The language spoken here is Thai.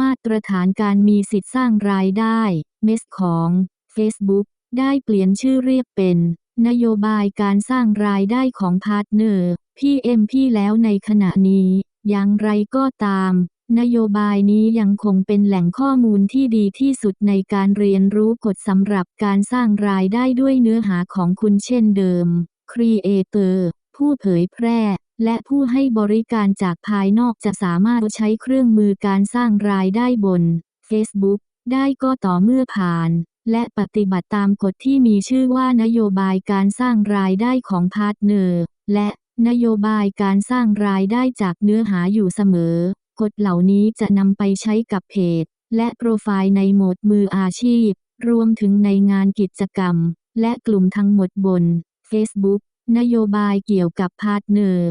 มาตรฐานการมีสิทธิ์สร้างรายได้ เมสของ Facebook ได้เปลี่ยนชื่อเรียกเป็น นโยบายการสร้างรายได้ของพาร์ทเนอร์พี่เอ็มพีแล้วในขณะนี้ อย่างไรก็ตาม นโยบายนี้ยังคงเป็นแหล่งข้อมูลที่ดีที่สุดในการเรียนรู้กฎสำหรับการสร้างรายได้ด้วยเนื้อหาของคุณเช่นเดิมครีเอเตอร์ผู้เผยแพร่ และผู้ให้บริการจากภายนอกจะสามารถใช้เครื่องมือการสร้างรายได้บน Facebook ได้ก็ต่อเมื่อผ่าน และปฏิบัติตามกฎที่มีชื่อว่านโยบายการสร้างรายได้ของพาร์ทเนอร์ และนโยบายการสร้างรายได้จากเนื้อหาอยู่เสมอ กฎเหล่านี้จะนำไปใช้กับเพจ และโปรไฟล์ในโหมดมืออาชีพ รวมถึงในงานกิจกรรม และกลุ่มทั้งหมดบน Facebook นโยบายเกี่ยวกับพาร์ทเนอร์